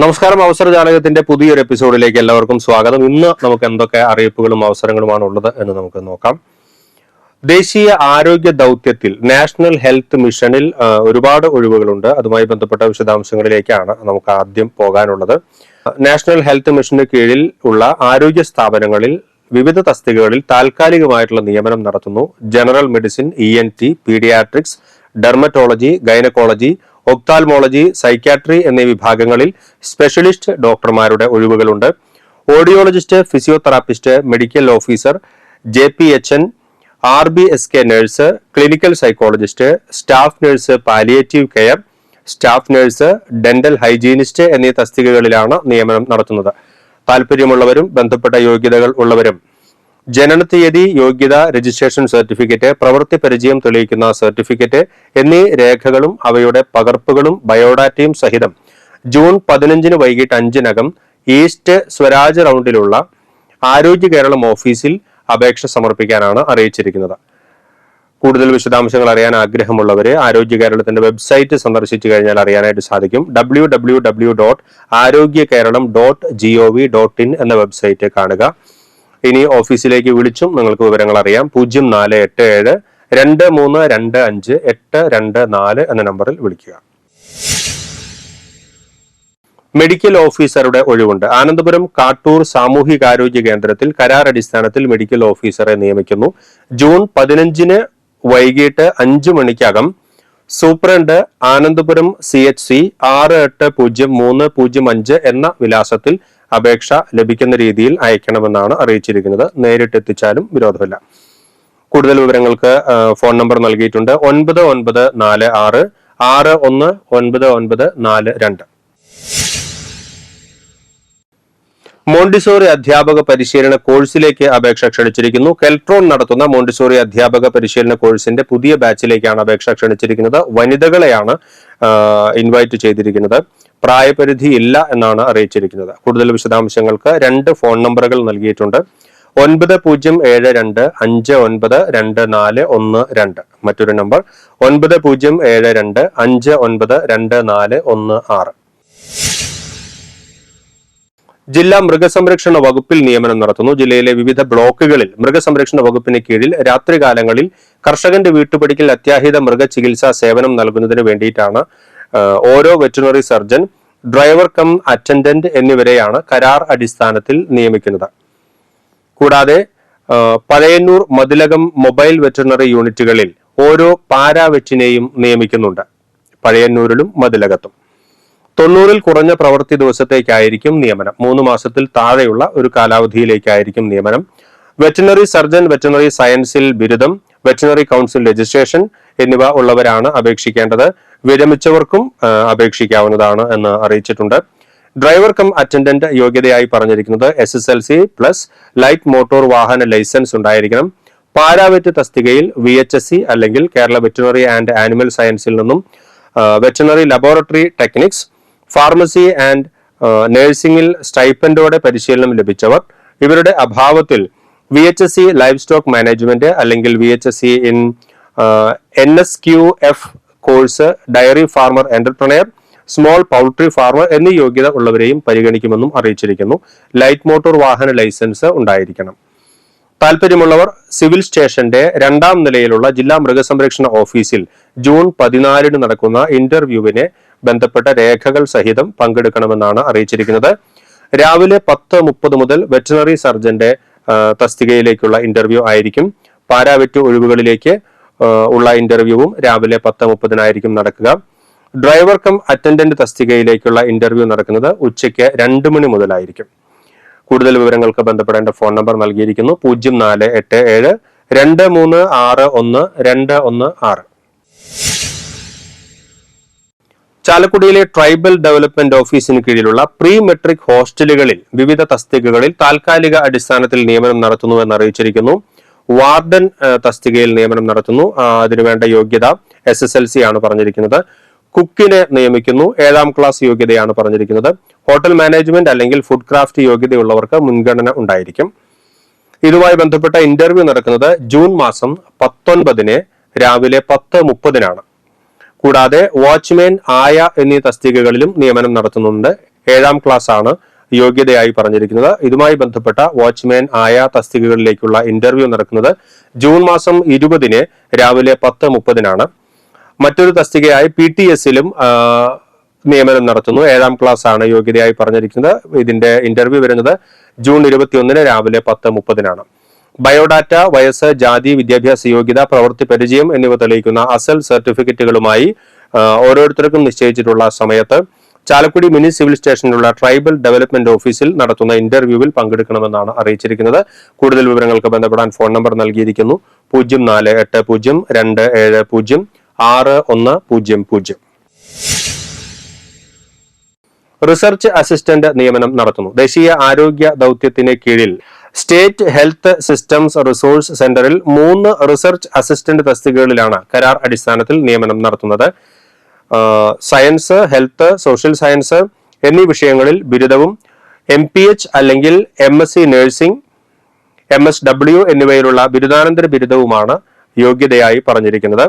നമസ്കാരം അവസര ജാലകത്തിന്റെ പുതിയൊരു എപ്പിസോഡിലേക്ക് എല്ലാവർക്കും സ്വാഗതം. ഇന്ന് നമുക്ക് എന്തൊക്കെ അറിയിപ്പുകളും അവസരങ്ങളുമാണ് ഉള്ളത് എന്ന് നമുക്ക് നോക്കാം. ദേശീയ ആരോഗ്യ ദൗത്യത്തിൽ നാഷണൽ ഹെൽത്ത് മിഷനിൽ ഒരുപാട് ഒഴിവുകളുണ്ട്. അതുമായി ബന്ധപ്പെട്ട വിശദാംശങ്ങളിലേക്കാണ് നമുക്ക് ആദ്യം പോകാനുള്ളത്. നാഷണൽ ഹെൽത്ത് മിഷന് കീഴിൽ ഉള്ള ആരോഗ്യ സ്ഥാപനങ്ങളിൽ വിവിധ തസ്തികകളിൽ താൽക്കാലികമായിട്ടുള്ള നിയമനം നടത്തുന്നു. General medicine E N T paediatrics dermatology gynaecology ophthalmology psychiatry എന്നീ വിഭാഗങ്ങളിൽ സ്പെഷ്യലിസ്റ്റ് ഡോക്ടർമാരുടെ ഒഴിവുകളുണ്ട്. Audiologist physiotherapist medical officer J P H N R B S K nurse clinical psychologist staff nurse palliative care staff nurse dental hygienist എന്നീ തസ്തികകളിലാണ് നിയമനം നടത്തുന്നത്. താല്പര്യമുള്ളവരും ബന്ധപ്പെട്ട യോഗ്യതകൾ ഉള്ളവരും ജനന തീയതി യോഗ്യത രജിസ്ട്രേഷൻ സർട്ടിഫിക്കറ്റ് പ്രവൃത്തി പരിചയം തെളിയിക്കുന്ന സർട്ടിഫിക്കറ്റ് എന്നീ രേഖകളും അവയുടെ പകർപ്പുകളും ബയോഡാറ്റയും സഹിതം ജൂൺ പതിനഞ്ചിന് വൈകിട്ട് അഞ്ചിനകം ഈസ്റ്റ് സ്വരാജ് റൗണ്ടിലുള്ള ആരോഗ്യ കേരളം ഓഫീസിൽ അപേക്ഷ സമർപ്പിക്കാനാണ് അറിയിച്ചിരിക്കുന്നത്. കൂടുതൽ വിശദാംശങ്ങൾ അറിയാൻ ആഗ്രഹമുള്ളവരെ ആരോഗ്യ കേരളത്തിന്റെ വെബ്സൈറ്റ് സന്ദർശിച്ചു കഴിഞ്ഞാൽ അറിയാനായിട്ട് സാധിക്കും. W W W dot Arogya Keralam dot G O V dot in എന്ന വെബ്സൈറ്റ് കാണുക. ഇനി ഓഫീസിലേക്ക് വിളിച്ചും നിങ്ങൾക്ക് വിവരങ്ങൾ അറിയാം. പൂജ്യം നാല് എട്ട് ഏഴ് രണ്ട് മൂന്ന് രണ്ട് അഞ്ച് എട്ട് രണ്ട് നാല് എന്ന നമ്പറിൽ വിളിക്കുക. മെഡിക്കൽ ഓഫീസറുടെ ഒഴിവുണ്ട്. ആനന്ദപുരം കാട്ടൂർ സാമൂഹികാരോഗ്യ കേന്ദ്രത്തിൽ കരാർ അടിസ്ഥാനത്തിൽ മെഡിക്കൽ ഓഫീസറെ നിയമിക്കുന്നു. ജൂൺ പതിനഞ്ചിന് വൈകിട്ട് അഞ്ചു മണിക്കകം superintendent Anandapuram C H C ആറ് എട്ട് പൂജ്യം മൂന്ന് പൂജ്യം അഞ്ച് എന്ന വിലാസത്തിൽ അപേക്ഷ ലഭിക്കുന്ന രീതിയിൽ അയക്കണമെന്നാണ് അറിയിച്ചിരിക്കുന്നത്. നേരിട്ട് എത്തിച്ചാലും വിരോധമില്ല. കൂടുതൽ വിവരങ്ങൾക്ക് ഫോൺ നമ്പർ നൽകിയിട്ടുണ്ട്. ഒൻപത് ഒൻപത് നാല് ആറ് ആറ് ഒന്ന് ഒൻപത് ഒൻപത് നാല് രണ്ട്. മോണ്ടിസോറി അധ്യാപക പരിശീലന കോഴ്സിലേക്ക് അപേക്ഷ ക്ഷണിച്ചിരിക്കുന്നു. കെൽട്രോൺ നടത്തുന്ന മോണ്ടിസോറി അധ്യാപക പരിശീലന കോഴ്സിന്റെ പുതിയ ബാച്ചിലേക്കാണ് അപേക്ഷ ക്ഷണിച്ചിരിക്കുന്നത്. വനിതകളെയാണ് ഇൻവൈറ്റ് ചെയ്തിരിക്കുന്നത്. പ്രായപരിധി ഇല്ല എന്നാണ് അറിയിച്ചിരിക്കുന്നത്. കൂടുതൽ വിശദാംശങ്ങൾക്ക് രണ്ട് ഫോൺ നമ്പറുകൾ നൽകിയിട്ടുണ്ട്. ഒൻപത് പൂജ്യം ഏഴ് രണ്ട് അഞ്ച് ഒൻപത് രണ്ട് നാല് ഒന്ന് രണ്ട്. മറ്റൊരു നമ്പർ ഒൻപത് പൂജ്യം ഏഴ് രണ്ട് അഞ്ച് ഒൻപത് രണ്ട് നാല് ഒന്ന് ആറ്. ജില്ലാ മൃഗസംരക്ഷണ വകുപ്പിൽ നിയമനം നടത്തുന്നു. ജില്ലയിലെ വിവിധ ബ്ലോക്കുകളിൽ മൃഗസംരക്ഷണ വകുപ്പിന് കീഴിൽ രാത്രികാലങ്ങളിൽ കർഷകന്റെ വീട്ടുപടിക്കൽ അത്യാഹിത മൃഗചികിത്സാ സേവനം നൽകുന്നതിന് വേണ്ടിയിട്ടാണ് ഓരോ veterinary surgeon driver cum attendant എന്നിവരെയാണ് കരാർ അടിസ്ഥാനത്തിൽ നിയമിക്കുന്നത്. കൂടാതെ പഴയന്നൂർ മതിലകം മൊബൈൽ വെറ്റിനറി യൂണിറ്റുകളിൽ ഓരോ പാരാ വെറ്റിനെയും നിയമിക്കുന്നുണ്ട്. പഴയന്നൂരിലും മതിലകത്തും. തൊണ്ണൂറിൽ കുറഞ്ഞ പ്രവൃത്തി ദിവസത്തേക്കായിരിക്കും നിയമനം. മൂന്ന് മാസത്തിൽ താഴെയുള്ള ഒരു കാലാവധിയിലേക്കായിരിക്കും നിയമനം. വെറ്റിനറി സർജൻ വെറ്റിനറി സയൻസിൽ ബിരുദം വെറ്റിനറി കൗൺസിൽ രജിസ്ട്രേഷൻ എന്നിവ ഉള്ളവരാണ് അപേക്ഷിക്കേണ്ടത്. വിരമിച്ചവർക്കും അപേക്ഷിക്കാവുന്നതാണ് എന്ന് അറിയിച്ചിട്ടുണ്ട്. ഡ്രൈവർ കം അറ്റൻഡന്റ് യോഗ്യതയായി പറഞ്ഞിരിക്കുന്നത് S S L C plus light motor വാഹന ലൈസൻസ് ഉണ്ടായിരിക്കണം. പാരാവെറ്റ് തസ്തികയിൽ വി എച്ച് എസ് സി അല്ലെങ്കിൽ കേരള വെറ്റിനറി ആൻഡ് ആനിമൽ സയൻസിൽ നിന്നും veterinary laboratory techniques pharmacy and നഴ്സിംഗിൽ സ്റ്റൈപ്പൻഡോടെ പരിശീലനം ലഭിച്ചവർ ഇവരുടെ അഭാവത്തിൽ V H S C livestock management അല്ലെങ്കിൽ V H S C in N S Q F course dairy farmer entrepreneur small poultry farmer എന്നീ യോഗ്യത ഉള്ളവരെയും പരിഗണിക്കുമെന്നും അറിയിച്ചിരിക്കുന്നു. ലൈറ്റ് മോട്ടോർ വാഹന ലൈസൻസ് ഉണ്ടായിരിക്കണം. താല്പര്യമുള്ളവർ സിവിൽ സ്റ്റേഷന്റെ രണ്ടാം നിലയിലുള്ള ജില്ലാ മൃഗസംരക്ഷണ ഓഫീസിൽ ജൂൺ പതിനാലിന് നടക്കുന്ന ഇന്റർവ്യൂവിനെ ബന്ധപ്പെട്ട രേഖകൾ സഹിതം പങ്കെടുക്കണമെന്നാണ് അറിയിച്ചിരിക്കുന്നത്. രാവിലെ പത്ത് മുപ്പത് മുതൽ വെറ്റിനറി സർജന്റെ തസ്തികയിലേക്കുള്ള ഇന്റർവ്യൂ ആയിരിക്കും. പാരാവെറ്റ് ഒഴിവുകളിലേക്ക് ഉള്ള ഇന്റർവ്യൂവും രാവിലെ പത്ത് മുപ്പതിനായിരിക്കും നടക്കുക. ഡ്രൈവർ കം അറ്റൻഡന്റ് തസ്തികയിലേക്കുള്ള ഇന്റർവ്യൂ നടക്കുന്നത് ഉച്ചയ്ക്ക് രണ്ട് മണി മുതലായിരിക്കും. കൂടുതൽ വിവരങ്ങൾക്ക് ബന്ധപ്പെടേണ്ട ഫോൺ നമ്പർ നൽകിയിരിക്കുന്നു. പൂജ്യം നാല് എട്ട് ഏഴ് രണ്ട് മൂന്ന് ആറ് ഒന്ന് രണ്ട് ഒന്ന് ആറ്. ചാലക്കുടിയിലെ ട്രൈബൽ ഡെവലപ്മെന്റ് ഓഫീസിന് കീഴിലുള്ള പ്രീ മെട്രിക് ഹോസ്റ്റലുകളിൽ വിവിധ തസ്തികകളിൽ താൽക്കാലിക അടിസ്ഥാനത്തിൽ നിയമനം നടത്തുന്നുവെന്ന് അറിയിച്ചിരിക്കുന്നു. വാർഡൻ തസ്തികയിൽ നിയമനം നടത്തുന്നു. അതിനുവേണ്ട യോഗ്യത എസ് എസ് എൽ സി ആണ് പറഞ്ഞിരിക്കുന്നത്. കുക്കിനെ നിയമിക്കുന്നു. ഏഴാം ക്ലാസ് യോഗ്യതയാണ് പറഞ്ഞിരിക്കുന്നത്. ഹോട്ടൽ മാനേജ്മെന്റ് അല്ലെങ്കിൽ ഫുഡ് ക്രാഫ്റ്റ് യോഗ്യതയുള്ളവർക്ക് മുൻഗണന ഉണ്ടായിരിക്കും. ഇതുമായി ബന്ധപ്പെട്ട ഇന്റർവ്യൂ നടക്കുന്നത് ജൂൺ മാസം പത്തൊൻപതിന് രാവിലെ പത്ത് മുപ്പതിനാണ്. കൂടാതെ വാച്ച്മാൻ ആയ എന്നീ തസ്തികകളിലും നിയമനം നടത്തുന്നുണ്ട്. ഏഴാം ക്ലാസ് ആണ് യോഗ്യതയായി പറഞ്ഞിരിക്കുന്നത്. ഇതുമായി ബന്ധപ്പെട്ട വാച്ച്മാൻ ആയ തസ്തികകളിലേക്കുള്ള ഇന്റർവ്യൂ നടക്കുന്നത് ജൂൺ മാസം ഇരുപതിന് രാവിലെ പത്ത് മുപ്പതിനാണ്. മറ്റൊരു തസ്തികയായി പി ടി എസിലും നിയമനം നടത്തുന്നു. ഏഴാം ക്ലാസ് ആണ് യോഗ്യതയായി പറഞ്ഞിരിക്കുന്നത്. ഇതിന്റെ ഇന്റർവ്യൂ വരുന്നത് ജൂൺ ഇരുപത്തിയൊന്നിന് രാവിലെ പത്ത് മുപ്പതിനാണ്. ബയോഡാറ്റ വയസ്സ് ജാതി വിദ്യാഭ്യാസ യോഗ്യത പ്രവൃത്തി പരിചയം എന്നിവ തെളിയിക്കുന്ന അസൽ സർട്ടിഫിക്കറ്റുകളുമായി ഓരോരുത്തർക്കും നിശ്ചയിച്ചിട്ടുള്ള സമയത്ത് ചാലക്കുടി മിനി സിവിൽ സ്റ്റേഷനിലുള്ള ട്രൈബൽ ഡെവലപ്മെന്റ് ഓഫീസിൽ നടത്തുന്ന ഇന്റർവ്യൂവിൽ പങ്കെടുക്കണമെന്നാണ് അറിയിച്ചിരിക്കുന്നത്. കൂടുതൽ വിവരങ്ങൾക്ക് ബന്ധപ്പെടാൻ ഫോൺ നമ്പർ നൽകിയിരിക്കുന്നു. പൂജ്യം നാല് എട്ട് പൂജ്യം രണ്ട് ഏഴ് പൂജ്യം ആറ് ഒന്ന് പൂജ്യം പൂജ്യം. റിസർച്ച് അസിസ്റ്റന്റ് നിയമനം നടത്തുന്നു. ദേശീയ ആരോഗ്യ ദൗത്യത്തിന് കീഴിൽ സ്റ്റേറ്റ് ഹെൽത്ത് സിസ്റ്റംസ് റിസോഴ്സ് സെന്ററിൽ മൂന്ന് റിസർച്ച് അസിസ്റ്റന്റ് തസ്തികകളിലാണ് കരാർ അടിസ്ഥാനത്തിൽ നിയമനം നടത്തുന്നത്. സയൻസ് ഹെൽത്ത് സോഷ്യൽ സയൻസ് എന്നീ വിഷയങ്ങളിൽ ബിരുദവും എം പി എച്ച് അല്ലെങ്കിൽ M S C nursing M S W എന്നിവയിലുള്ള ബിരുദാനന്തര ബിരുദവുമാണ് യോഗ്യതയായി പറഞ്ഞിരിക്കുന്നത്.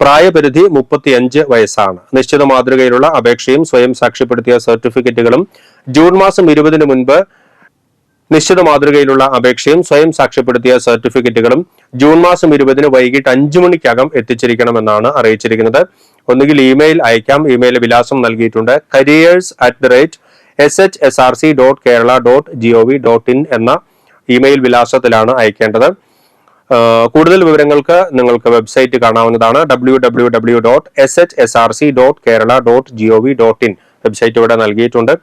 പ്രായപരിധി മുപ്പത്തിയഞ്ച് വയസ്സാണ്. നിശ്ചിത മാതൃകയിലുള്ള അപേക്ഷയും സ്വയം സാക്ഷ്യപ്പെടുത്തിയ സർട്ടിഫിക്കറ്റുകളും ജൂൺ മാസം ഇരുപതിന് മുൻപ് നിശ്ചിത മാതൃകയിലുള്ള അപേക്ഷയും സ്വയം സാക്ഷ്യപ്പെടുത്തിയ സർട്ടിഫിക്കറ്റുകളും ജൂൺ മാസം ഇരുപതിന് വൈകിട്ട് അഞ്ചു മണിക്കകം എത്തിച്ചിരിക്കണമെന്നാണ് അറിയിച്ചിരിക്കുന്നത്. ഒന്നുകിൽ ഇമെയിൽ അയക്കാം. ഇമെയിൽ വിലാസം നൽകിയിട്ടുണ്ട്. Careers at the rate S H S R C dot Kerala dot G O V dot in എന്ന ഇമെയിൽ വിലാസത്തിലാണ് അയക്കേണ്ടത്. കൂടുതൽ വിവരങ്ങൾക്ക് നിങ്ങൾക്ക് വെബ്സൈറ്റ് കാണാവുന്നതാണ് W W W dot S H S R C dot Kerala dot G O V dot in website ഇവിടെ നൽകിയിട്ടുണ്ട്.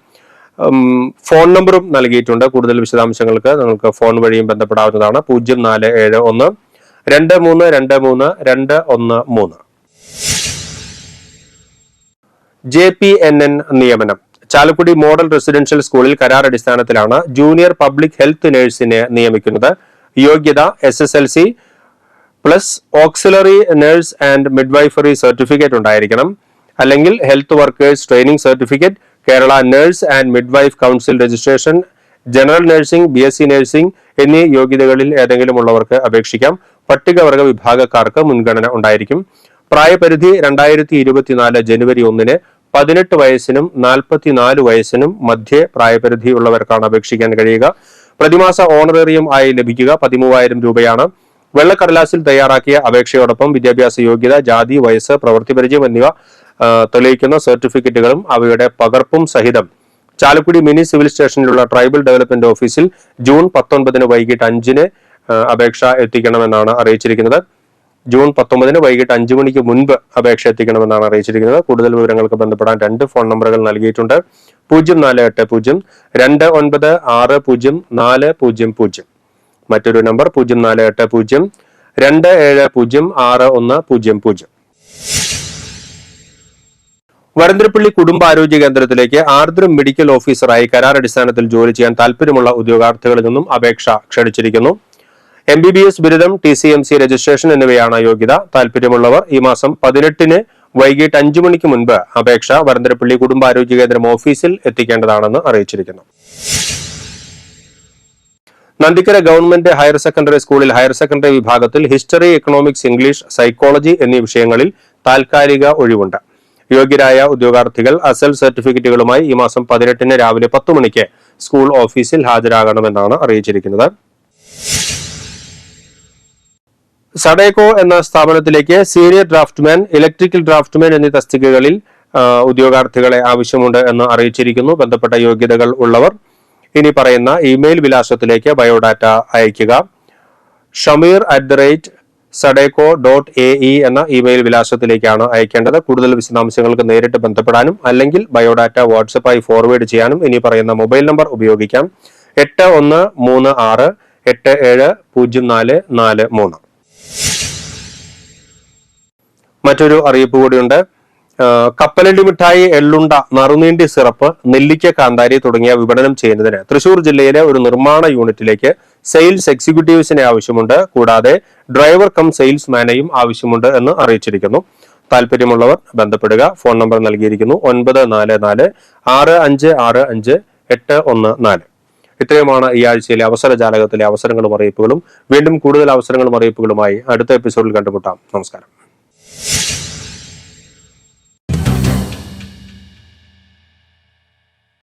Phone നമ്പറും നൽകിയിട്ടുണ്ട്. കൂടുതൽ വിശദാംശങ്ങൾക്ക് നിങ്ങൾക്ക് ഫോൺ വഴിയും ബന്ധപ്പെടാവുന്നതാണ്. പൂജ്യം നാല് ഏഴ് ഒന്ന് രണ്ട് മൂന്ന് രണ്ട് മൂന്ന് രണ്ട് ഒന്ന് മൂന്ന്. ജെ പി എൻ എൻ നിയമനം. ചാലക്കുടി മോഡൽ റെസിഡൻഷ്യൽ സ്കൂളിൽ കരാർ അടിസ്ഥാനത്തിലാണ് ജൂനിയർ പബ്ലിക് ഹെൽത്ത് നഴ്സിനെ നിയമിക്കുന്നത്. യോഗ്യത S S L C plus auxiliary nurse and midwifery certificate ഉണ്ടായിരിക്കണം. അല്ലെങ്കിൽ health workers training certificate Kerala nurse and midwife council registration general nursing B S C nursing എന്നീ യോഗ്യതകളിൽ ഏതെങ്കിലും ഉള്ളവർക്ക് അപേക്ഷിക്കാം. പട്ടികവർഗ വിഭാഗക്കാർക്ക് മുൻഗണന ഉണ്ടായിരിക്കും. പ്രായപരിധി രണ്ടായിരത്തി ഇരുപത്തിനാല് ജനുവരി ഒന്നിന് പതിനെട്ട് വയസ്സിനും നാൽപ്പത്തിനാല് വയസ്സിനും മധ്യേ പ്രായപരിധിയുള്ളവർക്കാണ് അപേക്ഷിക്കാൻ കഴിയുക. പ്രതിമാസ ഓണറേറിയം ആയി ലഭിക്കുക പതിമൂവായിരം രൂപയാണ്. വെള്ളക്കടലാസിൽ തയ്യാറാക്കിയ അപേക്ഷയോടൊപ്പം വിദ്യാഭ്യാസ യോഗ്യത ജാതി വയസ്സ് പ്രവൃത്തി പരിചയം എന്നിവ തെളിയിക്കുന്ന സർട്ടിഫിക്കറ്റുകളും അവയുടെ പകർപ്പും സഹിതം ചാലക്കുടി മിനി സിവിൽ സ്റ്റേഷനിലുള്ള ട്രൈബൽ ഡെവലപ്മെന്റ് ഓഫീസിൽ ജൂൺ പത്തൊൻപതിന് വൈകിട്ട് അഞ്ചിന് അപേക്ഷ എത്തിക്കണമെന്നാണ് അറിയിച്ചിരിക്കുന്നത്. ജൂൺ പത്തൊമ്പതിന് വൈകിട്ട് അഞ്ചു മണിക്ക് മുൻപ് അപേക്ഷ എത്തിക്കണമെന്നാണ് അറിയിച്ചിരിക്കുന്നത്. കൂടുതൽ വിവരങ്ങൾക്ക് ബന്ധപ്പെടാൻ രണ്ട് ഫോൺ നമ്പറുകൾ നൽകിയിട്ടുണ്ട്. പൂജ്യം നാല് എട്ട് പൂജ്യം രണ്ട് ഒൻപത് ആറ് പൂജ്യം നാല് പൂജ്യം പൂജ്യം. മറ്റൊരു നമ്പർ പൂജ്യം നാല് എട്ട് പൂജ്യം രണ്ട് ഏഴ് പൂജ്യം ആറ് ഒന്ന് പൂജ്യം പൂജ്യം. വരന്തരപ്പള്ളി കുടുംബാരോഗ്യ കേന്ദ്രത്തിലേക്ക് ആർദ്രം മെഡിക്കൽ ഓഫീസറായി കരാർ അടിസ്ഥാനത്തിൽ ജോലി ചെയ്യാൻ താല്പര്യമുള്ള ഉദ്യോഗാർത്ഥികളിൽ നിന്നും അപേക്ഷ ക്ഷണിച്ചിരിക്കുന്നു. എം ബി ബി എസ് ബിരുദം T C M C registration എന്നിവയാണ് യോഗ്യത. താല്പര്യമുള്ളവർ ഈ മാസം പതിനെട്ടിന് വൈകിട്ട് അഞ്ചു മണിക്ക് മുൻപ് അപേക്ഷ വരന്തരപ്പള്ളി കുടുംബാരോഗ്യ കേന്ദ്രം ഓഫീസിൽ എത്തിക്കേണ്ടതാണെന്ന് അറിയിച്ചിരിക്കുന്നു. നന്ദിക്കര ഗവൺമെന്റ് ഹയർ സെക്കൻഡറി സ്കൂളിൽ ഹയർ സെക്കൻഡറി വിഭാഗത്തിൽ ഹിസ്റ്ററി എക്കണോമിക്സ് ഇംഗ്ലീഷ് സൈക്കോളജി എന്നീ വിഷയങ്ങളിൽ താൽക്കാലിക ഒഴിവുണ്ട്. യോഗ്യരായ ഉദ്യോഗാർത്ഥികൾ അസൽ സർട്ടിഫിക്കറ്റുകളുമായി ഈ മാസം പതിനെട്ടിന് രാവിലെ പത്ത് മണിക്ക് സ്കൂൾ ഓഫീസിൽ ഹാജരാകണമെന്നാണ് അറിയിച്ചിരിക്കുന്നത്. സഡേക്കോ എന്ന സ്ഥാപനത്തിലേക്ക് സീനിയർ ഡ്രാഫ്റ്റ്മാൻ ഇലക്ട്രിക്കൽ ഡ്രാഫ്റ്റ്മാൻ എന്നീ തസ്തികകളിൽ ഉദ്യോഗാർത്ഥികളെ ആവശ്യമുണ്ട് എന്ന് അറിയിച്ചിരിക്കുന്നു. ബന്ധപ്പെട്ട യോഗ്യതകൾ ഉള്ളവർ ഇനി പറയുന്ന ഇമെയിൽ വിലാസത്തിലേക്ക് ബയോഡാറ്റ അയയ്ക്കുക. ഷമീർ അറ്റ് ദ റേറ്റ് സഡേക്കോ ഡോട്ട് എ ഇ എന്ന ഇമെയിൽ വിലാസത്തിലേക്കാണ് അയക്കേണ്ടത്. കൂടുതൽ വിശദാംശങ്ങൾക്ക് നേരിട്ട് ബന്ധപ്പെടാനും അല്ലെങ്കിൽ ബയോഡാറ്റ വാട്സപ്പായി ഫോർവേഡ് ചെയ്യാനും ഇനി പറയുന്ന മൊബൈൽ നമ്പർ ഉപയോഗിക്കാം. എട്ട് ഒന്ന് മൂന്ന് ആറ് എട്ട് ഏഴ് പൂജ്യം നാല് നാല് മൂന്ന്. മറ്റൊരു അറിയിപ്പ് കൂടിയുണ്ട്. കപ്പലണ്ടി മിഠായി എള്ളുണ്ട നറുനീണ്ടി സിറപ്പ് നെല്ലിക്ക കാന്താരി തുടങ്ങിയ വിപണനം ചെയ്യുന്നതിന് തൃശൂർ ജില്ലയിലെ ഒരു നിർമ്മാണ യൂണിറ്റിലേക്ക് സെയിൽസ് എക്സിക്യൂട്ടീവ്സിനെ ആവശ്യമുണ്ട്. കൂടാതെ ഡ്രൈവർ കം സെയിൽസ് മാനെയും ആവശ്യമുണ്ട് എന്ന് അറിയിച്ചിരിക്കുന്നു. താല്പര്യമുള്ളവർ ബന്ധപ്പെടുക. ഫോൺ നമ്പർ നൽകിയിരിക്കുന്നു ഒൻപത് നാല് നാല് ആറ് അഞ്ച് ആറ് അഞ്ച് എട്ട് ഒന്ന് നാല്. ഇത്രയുമാണ് ഈ ആഴ്ചയിലെ അവസര ജാലകത്തിലെ അവസരങ്ങളും അറിയിപ്പുകളും. വീണ്ടും കൂടുതൽ അവസരങ്ങളും അറിയിപ്പുകളുമായി അടുത്ത എപ്പിസോഡിൽ കണ്ടുമുട്ടാം. നമസ്കാരം.